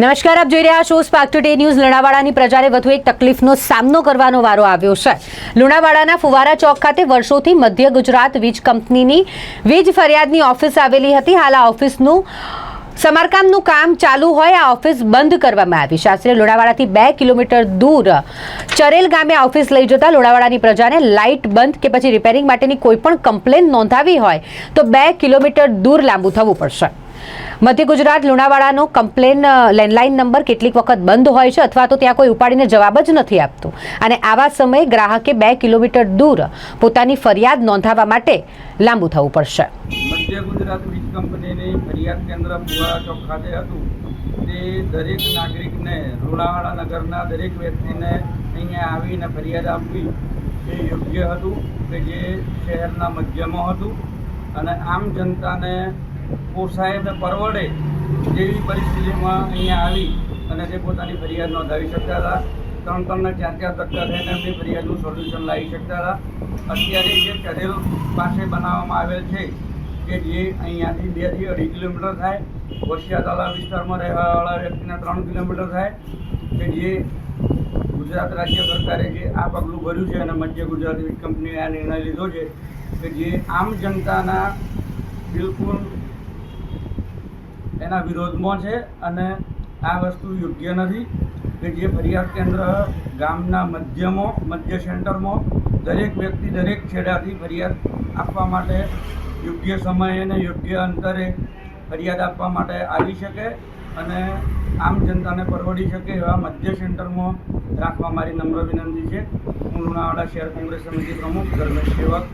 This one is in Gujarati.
નમસ્કાર, આપ જોઈ રહ્યા છો સ્પાર્ક ટુડે ન્યૂઝ લુણાવાડાની પ્રજાને વધુ એક તકલીફનો સામનો કરવાનો વારો આવ્યો છે. લુણાવાડાના ફુવારા ચોક ખાતે વર્ષોથી મધ્ય ગુજરાત વીજ કંપનીની વીજ ફરિયાદની ઓફિસ આવેલી હતી. હાલ આ ઓફિસનું સમારકામનું કામ ચાલુ હોય, આ ઓફિસ બંધ કરવામાં આવી છે. આશરે લુણાવાડાથી બે કિલોમીટર દૂર ચરેલ ગામે ઓફિસ લઈ જતા લુણાવાડાની પ્રજાને લાઇટ બંધ કે પછી રિપેરિંગ માટેની કોઈ પણ કમ્પ્લેન નોંધાવી હોય, તો બે કિલોમીટર દૂર લાંબુ થવું પડશે. મધ્ય ગુજરાત લુણાવાડાનો કમ્પ્લેન લેન્ડલાઇન નંબર કેટલીક વખત બંધ હોય છે અથવા તો ત્યાં કોઈ ઉપાડીને જવાબ જ નથી આપતું. અને આવા સમયે ગ્રાહકે બે કિલોમીટર દૂર પોતાની ફરિયાદ નોંધાવવા માટે લાંબુ થવું પડશે. મધ્ય ગુજરાત વીજ કંપનીની ફરિયાદ કેન્દ્ર ફુવારા ચોક ખાતે હતું. તે દરેક નાગરિકને લુણાવાડા નગરના દરેક વ્યક્તિને અહીંયા આવીને ફરિયાદ આપવી એ યોગ્ય હતું કે જે શહેરના મધ્યમાં હતું. અને આમ જનતાને પોસાય પરવડે જેવી પરિસ્થિતિમાં અહીંયા આવી અને તે પોતાની ફરિયાદ નોંધાવી શકતા હતા. ત્રણ ત્રણ ચાર ચાર ધક્કા થઈને એમની ફરિયાદનું સોલ્યુશન લાવી શકતા હતા. અત્યારે જે ચરેલ પાસે બનાવવામાં આવેલ છે કે જે અહીંયાથી બેથી અઢી કિલોમીટર થાય વસિયાતાલા વિસ્તારમાં રહેવાવાળા વ્યક્તિને ત્રણ કિલોમીટર થાય, કે જે ગુજરાત રાજ્ય સરકારે જે આ પગલું ભર્યું છે અને મધ્ય ગુજરાત વીજ કંપનીએ આ નિર્ણય લીધો છે, કે જે આમ જનતાના બિલકુલ એના વિરોધમાં છે અને આ વસ્તુ યોગ્ય નથી કે જે ફરિયાદ કેન્દ્ર ગામના મધ્યમાં, મધ્ય સેન્ટરમાં દરેક વ્યક્તિ દરેક છેડાથી ફરિયાદ આપવા માટે યોગ્ય સમયે અને યોગ્ય અંતરે ફરિયાદ આપવા માટે આવી શકે અને આમ જનતાને પરવડી શકે એવા મધ્ય સેન્ટરમાં રાખવા મારી નમ્ર વિનંતી છે. હું લુણાવાડા શહેર કોંગ્રેસ સમિતિ પ્રમુખ, ધર્મેશ સેવક